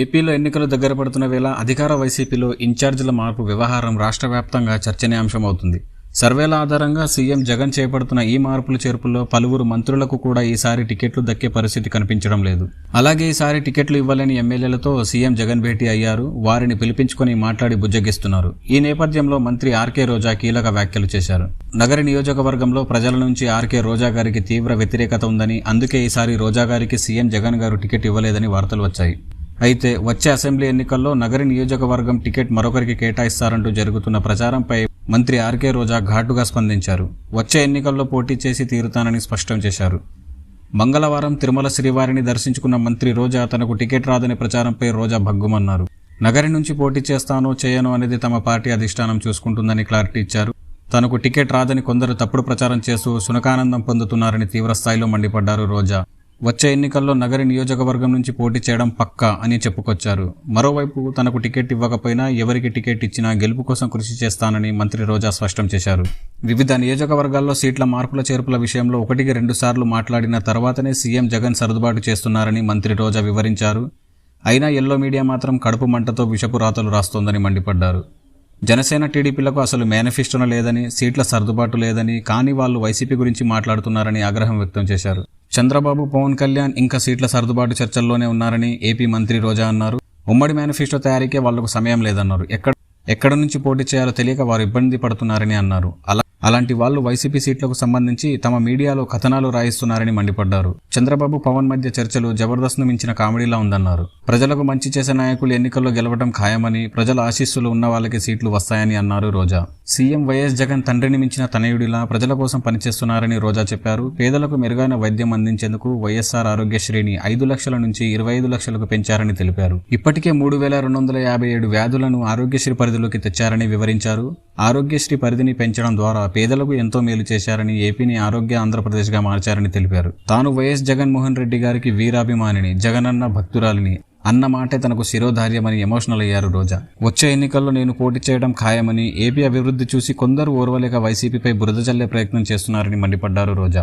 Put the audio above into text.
ఏపీలో ఎన్నికలు దగ్గర పడుతున్న వేళ అధికార వైసీపీలో ఇన్ఛార్జీల మార్పు వ్యవహారం రాష్ట్ర వ్యాప్తంగా చర్చనీయాంశమవుతుంది. సర్వేల ఆధారంగా సీఎం జగన్ చేపడుతున్న ఈ మార్పులు చేర్పుల్లో పలువురు మంత్రులకు కూడా ఈసారి టికెట్లు దక్కే పరిస్థితి కనిపించడం లేదు. అలాగే ఈసారి టికెట్లు ఇవ్వలేని ఎమ్మెల్యేలతో సీఎం జగన్ భేటీ అయ్యారు. వారిని పిలిపించుకొని మాట్లాడి బుజ్జగిస్తున్నారు. ఈ నేపథ్యంలో మంత్రి ఆర్కే రోజా కీలక వ్యాఖ్యలు చేశారు. నగర నియోజకవర్గంలో ప్రజల నుంచి ఆర్కే రోజా గారికి తీవ్ర వ్యతిరేకత ఉందని అందుకే ఈసారి రోజా గారికి సీఎం జగన్ గారు టికెట్ ఇవ్వలేదని వార్తలు వచ్చాయి. అయితే వచ్చే అసెంబ్లీ ఎన్నికల్లో నగరి నియోజకవర్గం టికెట్ మరొకరికి కేటాయిస్తారంటూ జరుగుతున్న ప్రచారంపై మంత్రి ఆర్కే రోజా ఘాటుగా స్పందించారు. వచ్చే ఎన్నికల్లో పోటీ చేసి తీరుతానని స్పష్టం చేశారు. మంగళవారం తిరుమల శ్రీవారిని దర్శించుకున్న మంత్రి రోజా తనకు టికెట్ రాదని ప్రచారంపై రోజా భగ్గుమన్నారు. నగరి నుంచి పోటీ చేస్తానో చేయనో అనేది తమ పార్టీ అధిష్టానం చూసుకుంటుందని క్లారిటీ ఇచ్చారు. తనకు టికెట్ రాదని కొందరు తప్పుడు ప్రచారం చేస్తూ సునకానందం పొందుతున్నారని తీవ్రస్థాయిలో మండిపడ్డారు రోజా. వచ్చే ఎన్నికల్లో నగరి నియోజకవర్గం నుంచి పోటీ చేయడం పక్కా అని చెప్పుకొచ్చారు. మరోవైపు తనకు టికెట్ ఇవ్వకపోయినా ఎవరికి టికెట్ ఇచ్చినా గెలుపు కోసం కృషి చేస్తానని మంత్రి రోజా స్పష్టం చేశారు. వివిధ నియోజకవర్గాల్లో సీట్ల మార్పుల చేర్పుల విషయంలో ఒకటికి రెండు సార్లు మాట్లాడిన తర్వాతనే సీఎం జగన్ సర్దుబాటు చేస్తున్నారని మంత్రి రోజా వివరించారు. అయినా ఎల్లో మీడియా మాత్రం కడుపు మంటతో విషపు రాతలు రాస్తోందని మండిపడ్డారు. జనసేన టీడీపీలకు అసలు మేనిఫెస్టోన లేదని సీట్ల సర్దుబాటు లేదని కానీ వాళ్ళు వైసీపీ గురించి మాట్లాడుతున్నారని ఆగ్రహం వ్యక్తం చేశారు. చంద్రబాబు పవన్ కళ్యాణ్ ఇంకా సీట్ల సర్దుబాటు చర్చల్లోనే ఉన్నారని ఏపీ మంత్రి రోజా అన్నారు. ఉమ్మడి మేనిఫెస్టో తయారీకే వాళ్ళకు సమయం లేదన్నారు. ఎక్కడ ఎక్కడ నుంచి పోటీ చేయాలో తెలియక వారు ఇబ్బంది పడుతున్నారని అన్నారు. అలా అలాంటి వాళ్ళు వైసీపీ సీట్లకు సంబంధించి తమ మీడియాలో కథనాలు రాయిస్తున్నారని మండిపడ్డారు. చంద్రబాబు పవన్ మధ్య చర్చలు జబర్దస్త్ను మించిన కామెడీలా ఉందన్నారు. ప్రజలకు మంచి చేసే నాయకులు ఎన్నికల్లో గెలవడం ఖాయమని ప్రజల ఆశీస్సులు ఉన్న వాళ్ళకి సీట్లు వస్తాయని అన్నారు రోజా. సీఎం వైఎస్ జగన్ తండ్రిని మించిన తనయుడిలా ప్రజల కోసం పనిచేస్తున్నారని రోజా చెప్పారు. పేదలకు మెరుగైన వైద్యం అందించేందుకు వైఎస్ఆర్ ఆరోగ్యశ్రీని ఐదు లక్షల నుంచి ఇరవై ఐదు లక్షలకు పెంచారని తెలిపారు. ఇప్పటికే మూడు వేల రెండు వందల యాభై ఏడు వ్యాధులను ఆరోగ్యశ్రీ పరిధిలోకి తెచ్చారని వివరించారు. ఆరోగ్యశ్రీ పరిధిని పెంచడం ద్వారా పేదలకు ఎంతో మేలు చేశారని ఏపీని ఆరోగ్య ఆంధ్రప్రదేశ్గా మార్చారని తెలిపారు. తాను వైఎస్ జగన్మోహన్ రెడ్డి గారికి వీరాభిమానిని జగనన్న భక్తురాలిని అన్న మాటే తనకు శిరోధార్యమని ఎమోషనల్ అయ్యారు రోజా. వచ్చే ఎన్నికల్లో నేను పోటీ చేయడం ఖాయమని ఏపీ అభివృద్ధి చూసి కొందరు ఓర్వలేక వైసీపీపై బురద చల్లే ప్రయత్నం చేస్తున్నారని మండిపడ్డారు రోజా.